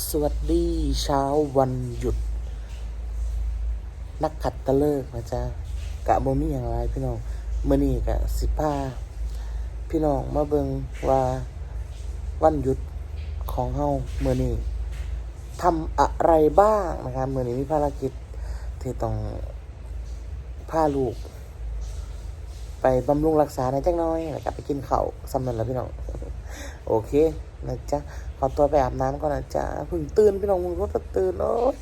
สวัสดีเช้าวันหยุด นักขัดตะเลิกนะจ๊ะกะบ่มีอย่างไรพี่น้องเมื้อนี้กะสิพาพี่น้องมาเบิงว่าวันหยุดของเฮามื้อนี้ทำอะไรบ้างนะครับเมื้อนี้มีภารกิจที่ต้องพาลูก ไปบำรุงรักษาในจักน้อยแล้วก็ไปกินข้าวสำนันแล้วพี่น้อง โอเคนะจ๊ะขอตัวไปอาบน้ำก่อนนะจ๊ะเพิ่งตื่นพี่น้องเพิ่งรถตื่นโอ้ย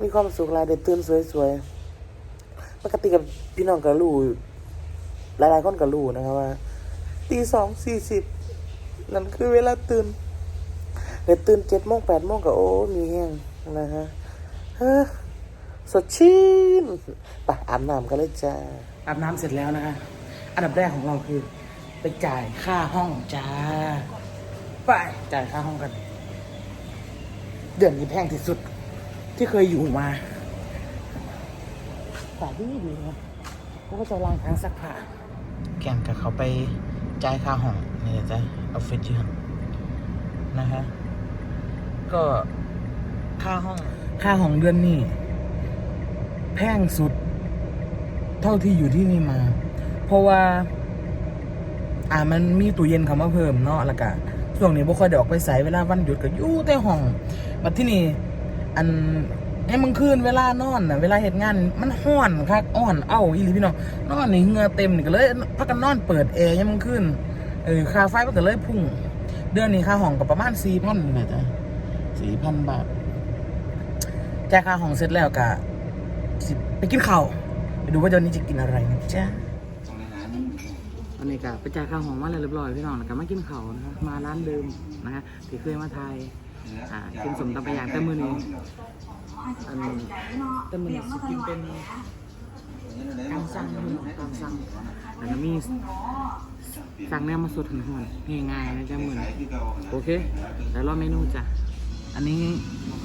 มีความสุขหลายเด็ตื่นสวยๆปกติกับพี่น้องก็รู้หลายๆคนก็รู้นะครับว่าตีสองสี่สิบนั่นคือเวลาตื่นเดี๋ยวตื่นเจ็ดโมงแปดโมงก็โอ้มีแห้งนะฮะสดชื่นไปอาบน้ำกันเลยจ้าอาบน้ำเสร็จแล้วนะคะ อันดับแรกของเราคือ ไปจ่ายค่าห้องจ้า ไป จ่ายค่าห้องกัน เดือนนี้แพงที่สุด ที่เคยอยู่มาฝาดีดีนะเขาก็จะล้างทางซักผ้าแกมกับเขาไปจ่ายค่าห้องนี่แหละจ้ะออฟฟิศยืนนะฮะ ก็ค่าห้องค่าห้องเดือนนี้ แพงสุด เท่าที่อยู่ที่นี่มา เพราะว่า อ่ามันมีตู้เย็นเขามาเพิ่มเนาะแล้วก็ ช่วงนี้บ่ค่อยได้ออกไปใส่เวลาวันหยุดก็อยู่แต่ห้องบัดที่นี่อันให้มึงคืนเวลานอนน่ะเวลาเฮ็ดงานมันห้อนคักอ่อนเอ้าอีหลีพี่น้องนอนนี่เหงื่อเต็มนี่ก็เลยพักกันนอนเปิดแอร์ยังมึงคืนเออค่าไฟมันก็เลยพุ่ง เดือนนี้ค่าห้องก็ประมาณ4,000นี่แหละจ้ะ4,000บาทจ่ายค่าห้องเสร็จแล้วก็สิไปกินข้าวไปดูว่าเดือนนี้จะกินอะไรนะจ๊ะ นนี้ก็ไปจ่ายค่าห้องมาแล้วเรียบร้อยพี่น้องแล้วก็มากินเขาวนะคะมาร้านเดิมนะคะที่เคยมาไทยอ่ากินสมตำปลาย่างแต่มือนี้อันแต่มือนี้สิกินเป็นตามสั่งพี่น้องตามสั่งแล้วก็มีสั่งแนวมาสดหันหอนง่ายๆนะจ๊ะมือนี้โอเคแล้วรอเมนูจ้ะอันนี้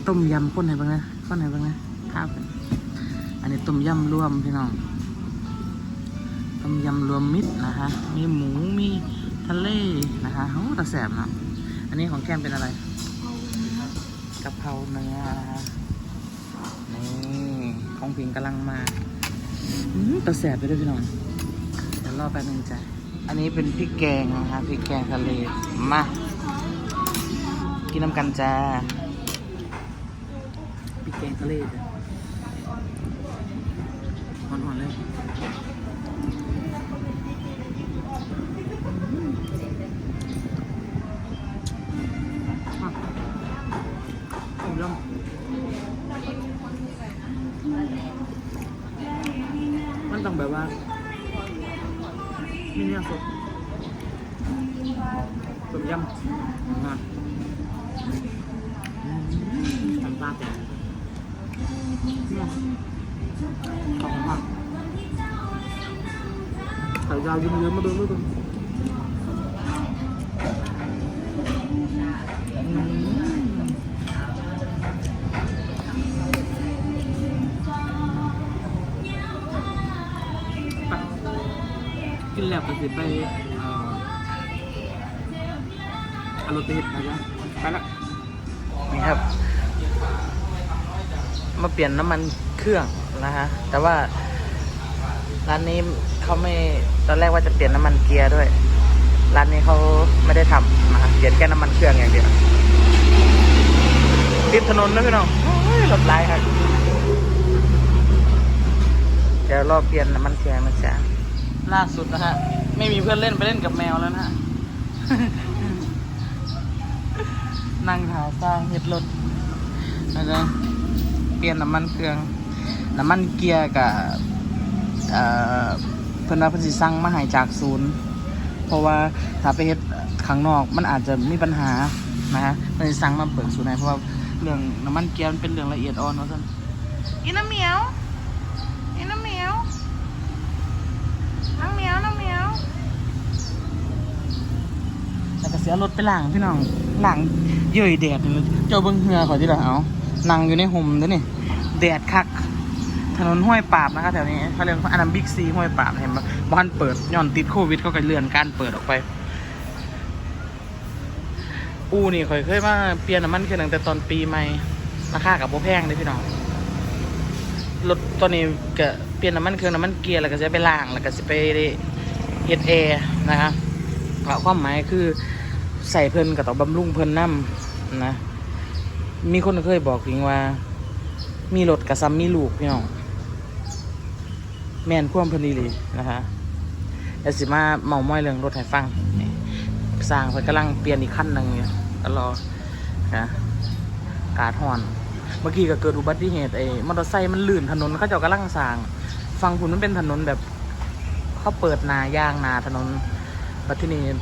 ต้มยำข้นไหนบ้างนะข้นไหนบ้างนะข้าวเป็นอันนี้ต้มยำรวมพี่น้อง ต้มยำรวมมิตรนะคะ มีหมู มีทะเลนะคะโอ้ตะแสบเนาะอันนี้ของแก้มเป็นอะไรกะเพราเนื้อนะคะนี่ของพิงกำลังมาอืมตะแสบไปด้วยพี่น้องเดี๋ยวรอแป๊บนึงจ้ะอันนี้เป็นพริกแกงนะคะพริกแกงทะเล มา กินน้ำกันจ้าพริกแกงทะเลจ้ะหอนๆเลย มีเนื้อสดต้มยำนะอืมน้ำปลาแตกเนี่ยขอบคุณมากใส่ยาวยืมเยอะมาดูมาดูินแล้วก็สิไปเอ่ออารมณ์ติดนะจ๊ะไปละนี่ครับ มาเปลี่ยนน้ำมันเครื่องนะฮะ แต่ว่าร้านนี้เขาไม่ตอนแรกว่าจะเปลี่ยนน้ำมันเกียร์ด้วย ร้านนี้เขาไม่ได้ทำนะฮะเปลี่ยนแค่น้ำมันเครื่องอย่างเดียวติดถนนนะพี่น้องรถไล่ครับเดี๋ยวรอเปลี่ยนน้ำมันเครื่องนะจ๊ะ ล่าสุดนะฮะ ไม่มีเพื่อนเล่นไปเล่นกับแมวแล้วนะฮะ นั่งหาสร้างเห็ดรถนะจ๊ะเปลี่ยนน้ำมันเครื่อง น้ำมันเกียร์กับเอ่อเพื่อนว่าเพิ่นสิสั่งมาให้จากศูนย์ เพราะว่าถ้าไปเฮ็ดข้างนอกมันอาจจะมีปัญหานะฮะเพิ่นสิสั่งมาเปิดศูนย์ให้เพราะว่าเรื่องน้ำมันเกียร์มันเป็นเรื่องละเอียดอ่อนว่าซั่นอีน้ำเหมียวอีน้ำเหมียว น้องเหมียวน้องเหมียวแล้วก็เสียรถไปหลังพี่น้องหลังเย่อยแดดนี่เจ้าเบิ้งเหือขอที่ละเอานั่งอยู่ในห่มด้วยนี่แดดคัก ถนนห้วยปราบนะคะแถวนี้เขาเรียกว่าอนัมบิ๊กซีห้วยปราบเห็นปะบ้านเปิดย้อนติดโควิดเขาก็เลื่อนการเปิดออกไป อูนี่ข่อยเคยมาเปลี่ยนน้ำมันเครื่องตั้งแต่ตอนปีใหม่ราคากับโบแพงเลยพี่น้อง รถตอนนี้ก็เปลี่ยนน้ำมันเครื่องน้ำมันเกียร์แล้วก็จะไปล้างแล้วก็จะไปเฮ็ดแอร์นะคะความหมายคือใส่เพิ่นก็ต้องบำรุงเพิ่นน้ำนะ มีคนเคยบอกพิงว่า มีรถกับซ้ำมีลูกพี่น้องแมนความพิ่นดีเลยนะคะแล้วสิมาเมาม้อยเรื่องรถให้ฟังสร้างเพิ่นกำลังเปลี่ยนอีกขั้นหนึ่งอยู่ก็รอนะกาดหอน เมื่อกี้ก็เกิดอุบัติเหตุไอ้มอเตอร์ไซค์มันลื่นถนนเขาเจ้ากำลังสร้างฟังคุณมันเป็นถนนแบบเขาเปิดนายางนาถนนปัจจุบัน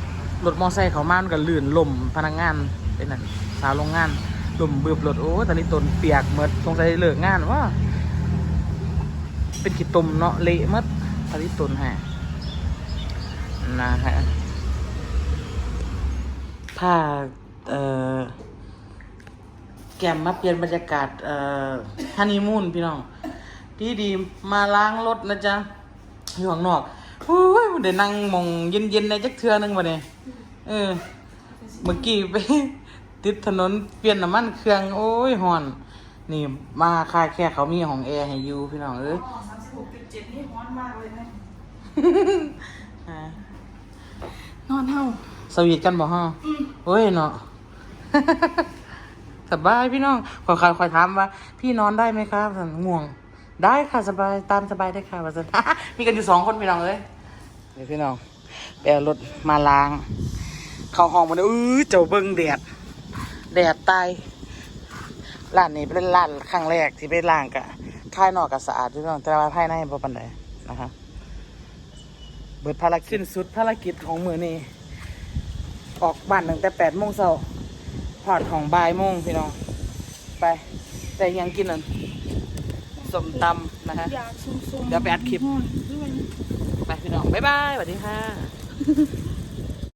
รถมอเตอร์ไซค์เขามามันก็ลื่นล่มพนักงานเป็นนั่นสาวโรงงานล่มเบือบรถโอ้ตอนนี้ตนเปียกเมดสงสัยเลิกงานว่าเป็นขีดตุ่มเนาะเละเมดตอนนี้ตนฮะนะฮะผ้าเอ่อ แกมมาเปลี่ยนบรรยากาศเอ่อฮันนีมูนพี่น้อง พี่ดีมาล้างรถนะจ๊ะอยู่ข้างนอกโอ้ยเดี๋ยวนั่งมองเย็นๆในจักเทือหนึงวะเนี่ยเออ เมื่อกี้ไป ติดถนนเปลี่ยนน้ำมันเครื่อง โอ้ยหอน นี่มาค่าแค่เขามีห้องแอร์ให้อยู่พี่น้องเอ้ยสามสิบหกจุดเจ็ดนี่ร้อนมากเลยนะอ่านอนเท่าสวีทกันบ่ฮะโอ้ยเนาะ สบายพี่น้องคอยคอยคอยถามว่า พี่นอนได้ไหมครับสันง่วง ได้ค่ะสบายตามสบายได้ค่ะว่าสันมีกันอยู่สองคนพี่น้องเลยเดี๋ยวพี่น้องไปเอารถมาล้าง เข้าห้องมาเลยอื้อเจ้าเบิ้งแดดแดดตายร้านนี้เป็นร้านครั้งแรกที่ไปล้างกะค่ายนอกกะสะอาดพี่น้องแต่ว่าภายในบ่ปานใดนะคะเบิดภารกิจสิ้นสุดภารกิจของมือนี้ ออกบ้านตั้งแต่แปดโมงเช้าพ อดของบ่ายโมงพี่น้อง ไป แต่ยังกินนั่นสมตำนะคะอยากซุ่มๆเดี๋ยวไปอัดคลิปฮ้อนด้วยไปพี่น้อง บ๊ายบายสวัสดีค่ะ